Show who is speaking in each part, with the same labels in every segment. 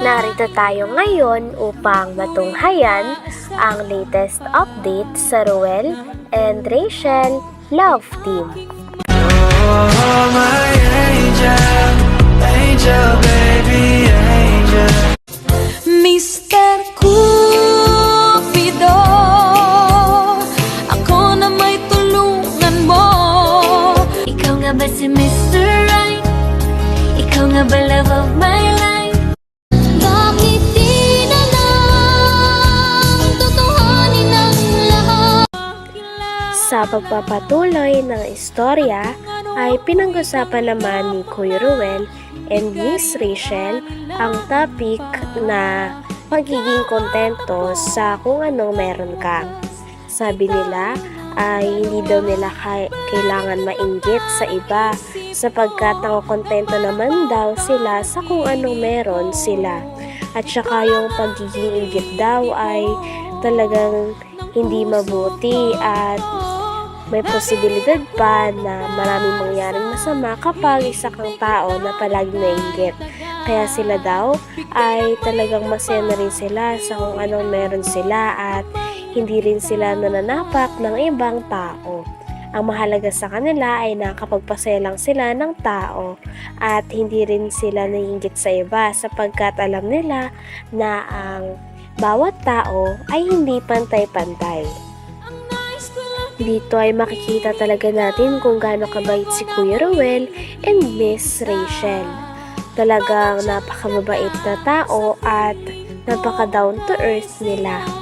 Speaker 1: Narito tayo ngayon upang matunghayan ang latest update sa Ruel and Rachel Love Team.
Speaker 2: Oh, my angel, angel, baby,
Speaker 1: Sa pagpapatuloy ng istorya ay pinag-usapan naman ni Kuya Ruel and Miss Rachel ang topic na pagiging kontento sa kung anong meron ka. Sabi nila ay hindi daw nila kailangan mainggit sa iba sapagkat nakokontento naman daw sila sa kung anong meron sila. At saka yung pagiging inggit daw ay talagang hindi mabuti at may posibilidad pa na maraming mangyaring masama kapag isa kang tao na palaging nainggit. Kaya sila daw ay talagang masaya na rin sila sa kung anong meron sila at hindi rin sila nananapak ng ibang tao. Ang mahalaga sa kanila ay nakapagpasaya lang sila ng tao at hindi rin sila naiinggit sa iba sapagkat alam nila na ang bawat tao ay hindi pantay-pantay. Dito ay makikita talaga natin kung gaano kabait si Kuya Rowell and Miss Rachel. Talagang napakababait na tao at napaka down to earth nila.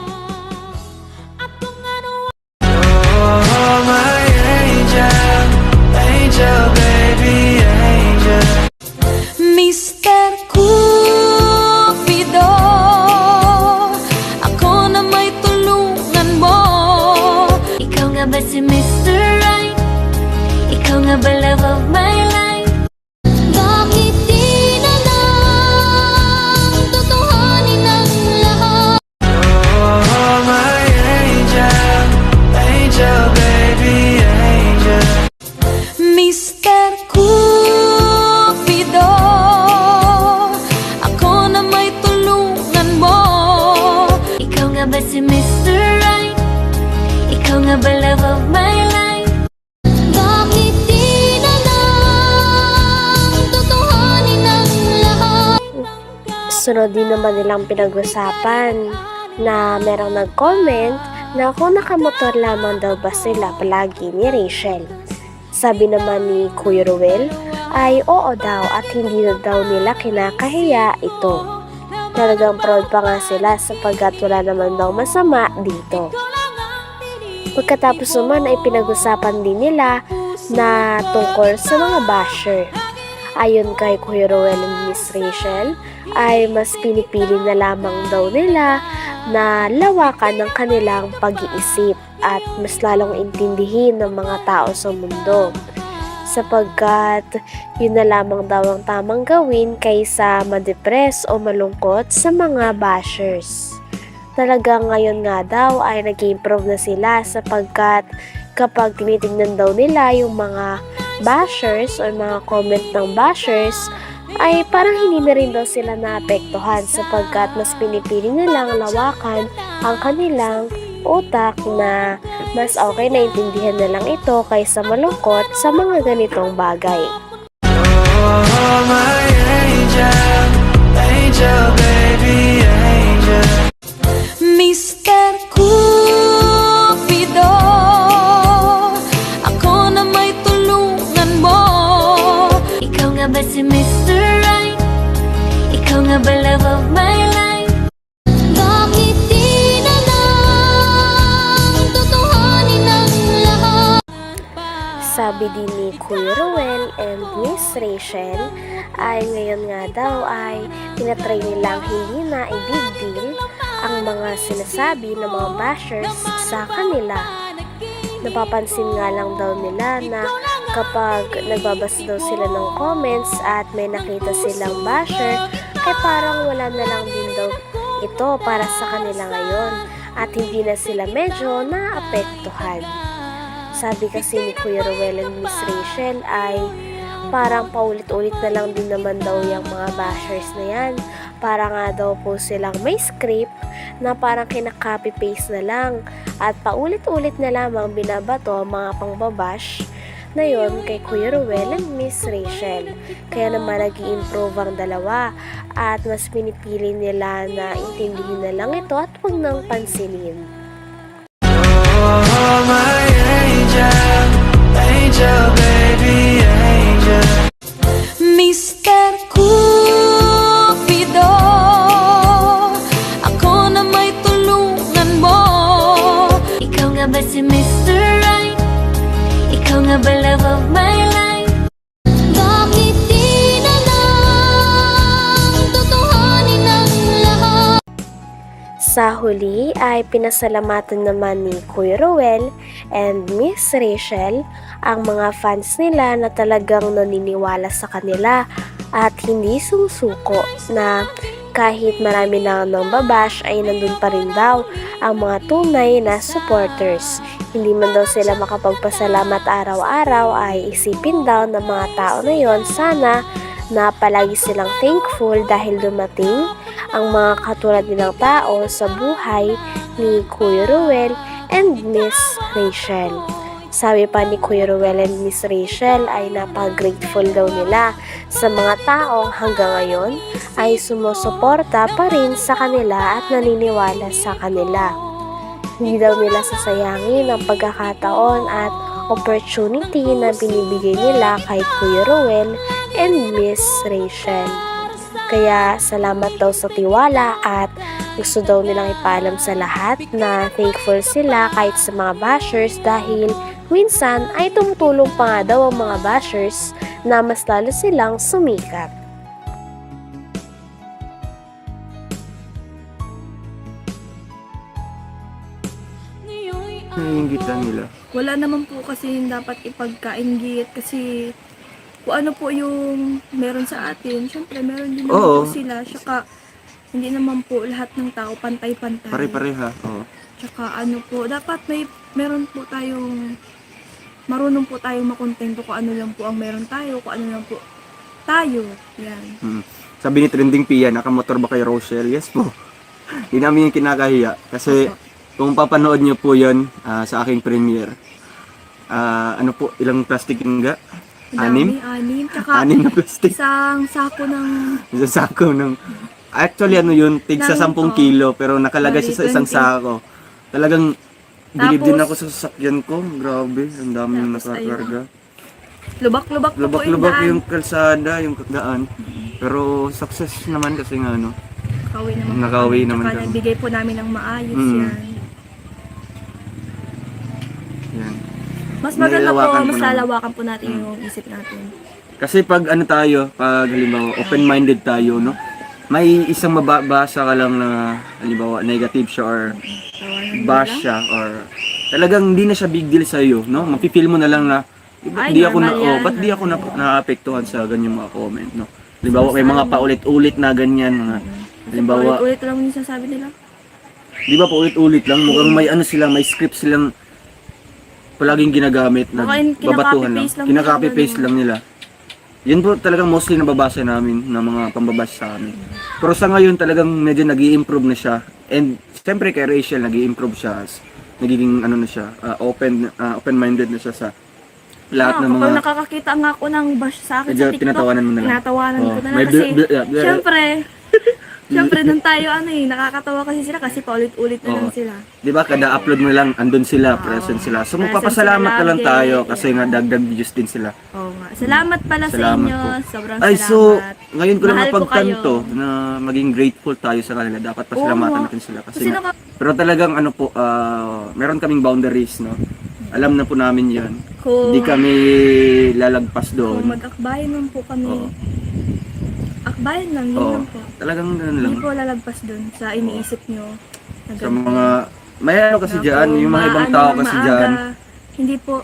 Speaker 3: Nga ba si Mr. Right? Ikaw nga ba love of my life? Bakit di na lang Tutuhanin ang lahat?
Speaker 1: Sunod din naman nilang pinag-usapan na merong nag-comment na kung nakamotor lamang daw ba sila palagi ni Rachel. Sabi naman ni Kuya Ruel ay oo daw at hindi na daw nila kinakahiya ito. Talagang proud pa nga sila sapagkat wala naman daw masama dito. Pagkatapos naman ay pinag-usapan din nila na tungkol sa mga basher. Ayon kay Kuya Rowell and Miss Rachel, ay mas pinipili na lamang daw nila na lawakan ng kanilang pag-iisip at mas lalong intindihin ng mga tao sa mundo. Sapagkat yun na lamang daw ang tamang gawin kaysa madepress o malungkot sa mga bashers. Talagang ngayon nga daw ay nag-improve na sila sapagkat kapag tinitingnan daw nila yung mga bashers o mga comment ng bashers ay parang hindi na rin daw sila naapektuhan sapagkat mas pinipili nilang lawakan ang kanilang utak na mas okay na intindihan na lang ito kaysa malungkot sa mga ganitong bagay.
Speaker 2: Oh, my angel, angel, baby, angel.
Speaker 3: Mr. Cupido Ako na may tulungan mo Ikaw nga ba si Mr. Right? Ikaw nga ba love of my life?
Speaker 1: Sabi din ni Kuya Ruel and Miss Rachel ay ngayon nga daw ay tinatry nilang hindi na i-big deal ang mga sinasabi ng mga bashers sa kanila. Napapansin nga lang daw nila na kapag nagbabasa daw sila ng comments at may nakita silang basher, ay parang wala na lang din daw ito para sa kanila ngayon at hindi na sila medyo naapektuhan. Sabi kasi ni Kuya Rowell and Miss Rachel ay parang paulit-ulit na lang din naman daw yung mga bashers na yan. Para nga daw po silang may script na parang kinaka-copy paste na lang at paulit-ulit na lamang binabato ang mga pangbabash na yon kay Kuya Ruel and Miss Rachel. Kaya naman nag improve ang dalawa at mas pinipili nila na intindihin na lang ito at huwag nang pansinin.
Speaker 2: Oh, my angel, baby, angel.
Speaker 3: Mr. Cupido Ako na may tulungan mo Ikaw nga ba si Mr. Right? Ikaw nga ba love of my
Speaker 1: Sa huli ay pinasalamatan naman ni Kuya Ruel and Miss Rachel ang mga fans nila na talagang naniniwala sa kanila at hindi sumusuko na kahit marami na ng babash ay nandun pa rin daw ang mga tunay na supporters. Hindi man daw sila makapagpasalamat araw-araw ay isipin daw ng mga tao na yon sana na palagi silang thankful dahil dumating ang mga katulad nilang tao sa buhay ni Kuya Ruel and Miss Rachel. Sabi pa ni Kuya Ruel and Miss Rachel ay napaka-grateful daw nila sa mga taong hanggang ngayon ay sumusuporta pa rin sa kanila at naniniwala sa kanila. Hindi daw nila sasayangin ang pagkakataon at opportunity na binibigay nila kay Kuya Ruel and Miss Rachel. Kaya salamat daw sa tiwala at gusto daw nilang ipaalam sa lahat na thankful sila kahit sa mga bashers dahil minsan ay tumutulong pa nga daw ang mga bashers na mas lalo silang sumikat.
Speaker 4: Naiingitan nila.
Speaker 5: Wala naman po kasi dapat ipagkainggit kasi kung ano po yung meron sa atin, syempre meron din naman
Speaker 4: Oo.
Speaker 5: po sila. Tsaka hindi naman po lahat ng tao pantay-pantay.
Speaker 4: Pare-pareha. Oo.
Speaker 5: Tsaka ano po, dapat may meron po tayong marunong po tayong makontento kung ano lang po ang meron tayo, kung ano lang po tayo. Yan.
Speaker 4: Mm. Sabi ni Trending Pia, nakamotor ba kay Rochelle? Yes po. Hindi namin yung kinakahiya. Kasi kung papanood niyo po yun ah, sa aking premiere, ah, ano po, ilang plastic yung ga? Anim?
Speaker 5: Dami, anim. Tsaka
Speaker 4: Anim na plastic.
Speaker 5: isang sako ng
Speaker 4: Isang sako ng... Actually, ano yun, tig sa
Speaker 5: Ng-
Speaker 4: 10
Speaker 5: oh.
Speaker 4: kilo, pero nakalagay siya sa isang
Speaker 5: 20.
Speaker 4: sako. Talagang bilib din
Speaker 5: Tapos-
Speaker 4: ako sa sasakyan ko. Grabe, ang dami yung
Speaker 5: Tapos,
Speaker 4: nakakarga.
Speaker 5: lubak-lubak pa po yung
Speaker 4: Lubak-lubak
Speaker 5: daan.
Speaker 4: yung kalsada, yung daan. Pero success naman kasi nga ano.
Speaker 5: Nakauwi naman. po
Speaker 4: Nakauwi
Speaker 5: kami.
Speaker 4: naman
Speaker 5: Tsaka
Speaker 4: kami.
Speaker 5: nagbigay po namin ng maayos
Speaker 4: Mm.
Speaker 5: Yan. Mas maganda po,
Speaker 4: Nilalawakan po
Speaker 5: mas lalawakan po natin yung isip natin.
Speaker 4: Kasi pag ano tayo, pag halimbawa open-minded tayo, no? May isang mababasa ka lang na halimbawa negative siya or
Speaker 5: Tawanan
Speaker 4: bash siya or talagang hindi na siya big deal sa iyo, no? Mapipil mo na lang na eh, ba't
Speaker 5: Ay,
Speaker 4: di ako na
Speaker 5: normal
Speaker 4: oh,
Speaker 5: yan.
Speaker 4: ba't di ako na naapektuhan sa ganyan mga comment, no? Halimbawa may mga paulit-ulit na ganyan, mga halimbawa,
Speaker 5: Ulit-ulit lang yung sasabi nila.
Speaker 4: di ba paulit-ulit lang mukhang may ano sila, may script silang palaging ginagamit na
Speaker 5: Baka
Speaker 4: babatuhan lang.
Speaker 5: kinaka-copy-paste lang
Speaker 4: Kinaka-copy
Speaker 5: nila,
Speaker 4: paste
Speaker 5: ano.
Speaker 4: lang nila. Yun po talagang mostly nababasa namin ng mga pambabash sa amin. Pero sa ngayon talagang medyo nag improve na siya. And siyempre kay Rachel nag improve siya. as Nagiging ano na siya, ah, open ah, open-minded na siya sa lahat
Speaker 5: Ah,
Speaker 4: ng mga
Speaker 5: Kapag nakakakita nga ako ng bash sa akin
Speaker 4: Medyo
Speaker 5: sa TikTok,
Speaker 4: tinatawanan mo na lang.
Speaker 5: tinatawanan
Speaker 4: Oh,
Speaker 5: ko na lang
Speaker 4: may
Speaker 5: kasi,
Speaker 4: bl- bl- yeah, yeah.
Speaker 5: syempre, syempre nung tayo ano eh, nakakatawa kasi sila kasi paulit-ulit na lang
Speaker 4: Oo.
Speaker 5: sila.
Speaker 4: 'Di ba kada upload mo lang andun sila, present sila. So
Speaker 5: Present
Speaker 4: magpapasalamat
Speaker 5: sila
Speaker 4: na lang
Speaker 5: lagi.
Speaker 4: tayo kasi nga dagdag views din sila.
Speaker 5: Oo nga. Salamat pala sa
Speaker 4: Salamat
Speaker 5: inyo.
Speaker 4: po.
Speaker 5: Sobrang
Speaker 4: Ay,
Speaker 5: salamat.
Speaker 4: so, ngayon ko lang
Speaker 5: Mahal ko
Speaker 4: napagtanto
Speaker 5: kayo.
Speaker 4: na maging grateful tayo sa kanila. Dapat pasalamatan
Speaker 5: Oo
Speaker 4: natin sila. Kasi,
Speaker 5: Kasi
Speaker 4: nga-
Speaker 5: naka-
Speaker 4: pero talagang ano po, ah, meron kaming boundaries, no? Alam na po namin yan.
Speaker 5: Kung,
Speaker 4: Hindi kami lalagpas
Speaker 5: kung
Speaker 4: doon.
Speaker 5: mag-akbayan lang po kami,
Speaker 4: Oo.
Speaker 5: Akbayan lang, yun
Speaker 4: Oo.
Speaker 5: lang po.
Speaker 4: Talagang ganun lang.
Speaker 5: Hindi po lalagpas dun sa iniisip nyo. na
Speaker 4: Sa
Speaker 5: ganun.
Speaker 4: mga, may ano kasi
Speaker 5: Na
Speaker 4: dyan, yung mga ibang
Speaker 5: maano
Speaker 4: tao
Speaker 5: ng
Speaker 4: kasi
Speaker 5: maaga,
Speaker 4: dyan,
Speaker 5: Hindi po,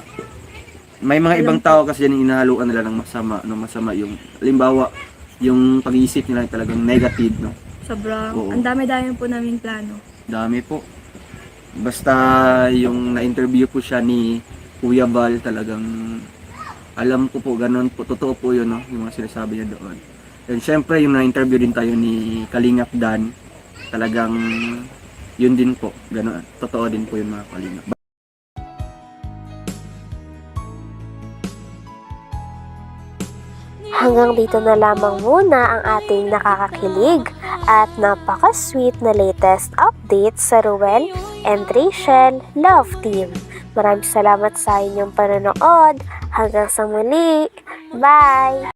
Speaker 4: may mga ibang tao kasi dyan yung inahaluan nila ng masama, no? Masama yung, halimbawa, yung pag-iisip nila ay talagang negative, no?
Speaker 5: sobrang,
Speaker 4: Oo.
Speaker 5: ang dami-dami po namin plano.
Speaker 4: Dami po. Basta yung na-interview ko siya ni Kuya Bal talagang Alam ko po, ganun po, totoo po yun, no, yung mga sinasabi niya doon. And syempre, yung na-interview din tayo ni Kalingap Dan, talagang yun din po, ganun, totoo din po yung mga Kalingap.
Speaker 1: Hanggang dito na lamang muna ang ating nakakakilig at napaka-sweet na latest update sa Ruel and Rachel Love Team. Maraming salamat sa inyong panonood. Hanggang sa muli. Bye!